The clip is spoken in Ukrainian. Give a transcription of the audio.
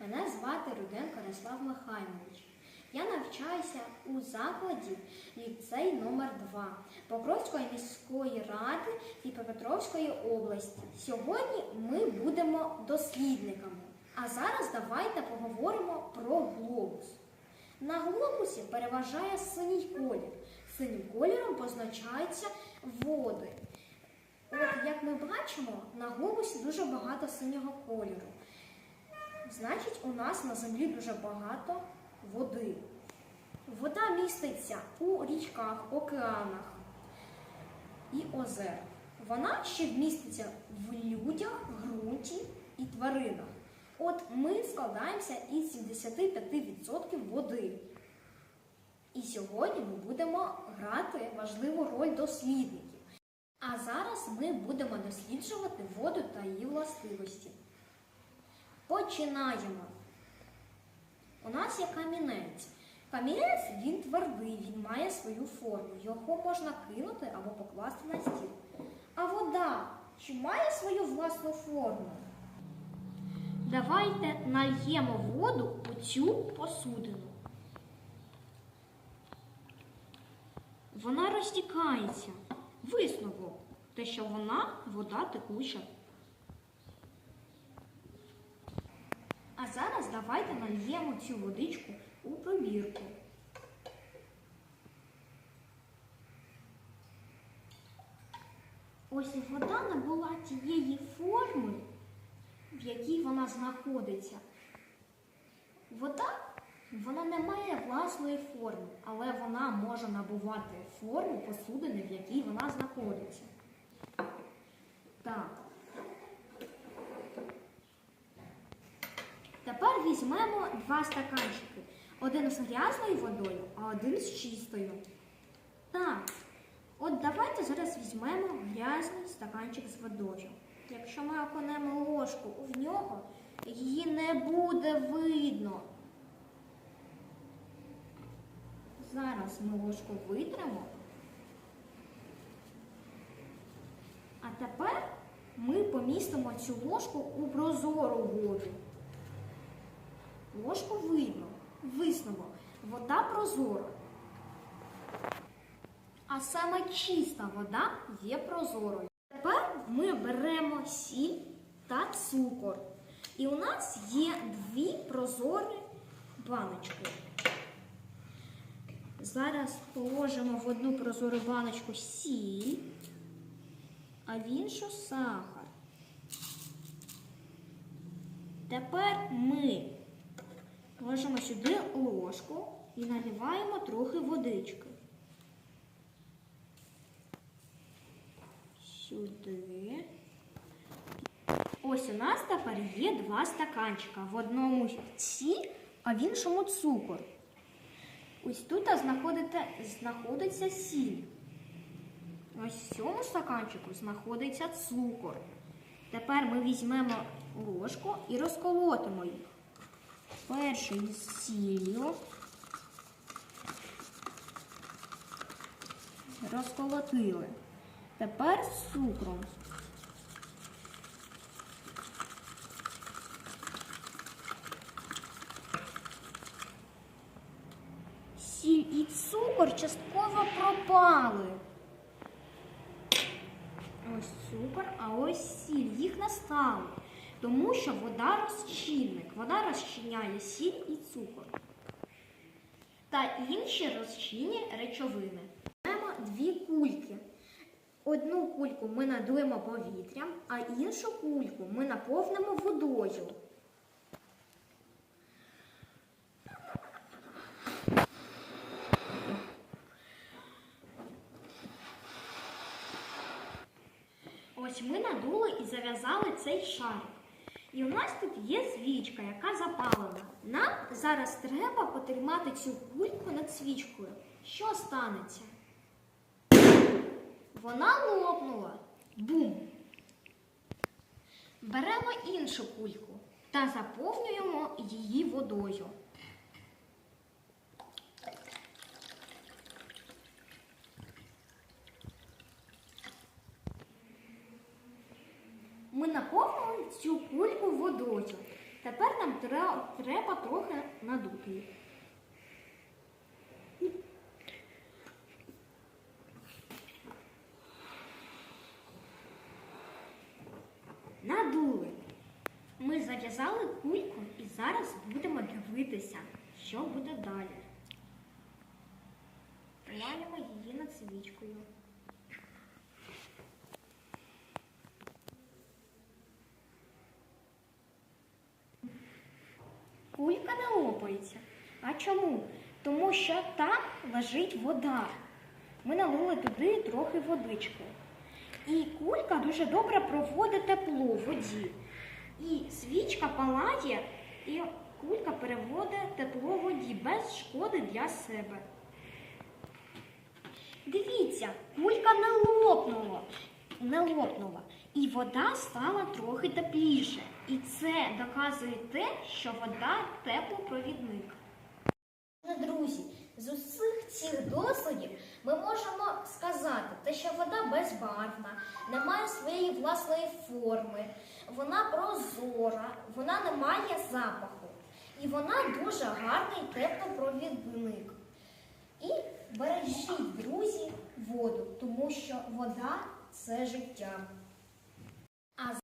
Мене звати Руденко Ярослав Михайлович. Я навчаюся у закладі ліцей номер 2 Покровської міської ради Дніпропетровської області. Сьогодні ми будемо дослідниками. А зараз давайте поговоримо про глобус. На глобусі переважає синій колір. Синім кольором позначаються води. От як ми бачимо, на глобусі дуже багато синього кольору. Значить, у нас на землі дуже багато води. Вода міститься у річках, океанах і озер. Вона ще міститься в людях, ґрунті і тваринах. От ми складаємося із 75% води. І сьогодні ми будемо грати важливу роль дослідників. А зараз ми будемо досліджувати воду та її властивості. Починаємо. У нас є камінець. Камінець він твердий, він має свою форму. Його можна кинути або покласти на стіл. А вода чи має свою власну форму? Давайте нальємо воду у цю посудину. Вона розтікається. Висновок, те, що вона вода текуча. А зараз давайте нальємо цю водичку у пробірку. Ось вода набула тієї форми, в якій вона знаходиться. Вода вона не має власної форми, але вона може набувати форму посудини, в якій вона знаходиться. Так. Тепер візьмемо два стаканчики. Один з грязною водою, а один з чистою. Так, от давайте зараз візьмемо грязний стаканчик з водою. Якщо ми окунемо ложку в нього, її не буде видно. Зараз ми ложку витримо. А тепер ми помістимо цю ложку у прозору воду. Ложку видно. Висновок. Вода прозора. А саме чиста вода є прозорою. Тепер ми беремо сіль та цукор. І у нас є дві прозорі баночки. Зараз положимо в одну прозору баночку сіль, а в іншу сахар. Тепер ми ложимо сюди ложку і наливаємо трохи водички. Сюди. Ось у нас тепер є два стаканчика. В одному сіль, а в іншому цукор. Ось тут знаходиться сіль. Ось в цьому стаканчику знаходиться цукор. Тепер ми візьмемо ложку і розколотимо їх. Перший з сіллю. Розколотили. Тепер з цукром. Сіль і цукор частково пропали. Ось цукор, а ось сіль. Їх не стало. Тому що вода розчинник. Вода розчиняє сіль і цукор. Та інші розчинні речовини. Маємо дві кульки. Одну кульку ми надуємо повітрям, а іншу кульку ми наповнимо водою. Ось ми надули і зав'язали цей шарик. І у нас тут є свічка, яка запалена. Нам зараз треба потримати цю кульку над свічкою. Що станеться? Вона лопнула. Бум! Беремо іншу кульку та заповнюємо її водою. Ми наповнили цю кульку водою. Тепер нам треба трохи надути їх. Надули. Ми зав'язали кульку і зараз будемо дивитися, що буде далі. Тримаємо її над свічкою. Лопається. А чому? Тому що там лежить вода. Ми налили туди трохи водички. І кулька дуже добре проводить тепло в воді. І свічка палає, і кулька переводить тепло в воді без шкоди для себе. Дивіться, кулька не лопнула, не лопнула, і вода стала трохи тепліше. І це доказує те, що вода теплопровідник. Друзі, з усіх цих дослідів ми можемо сказати, те, що вода безбарвна, не має своєї власної форми, вона прозора, вона не має запаху. І вона дуже гарний теплопровідник. І бережіть, друзі, воду, тому що вода це життя.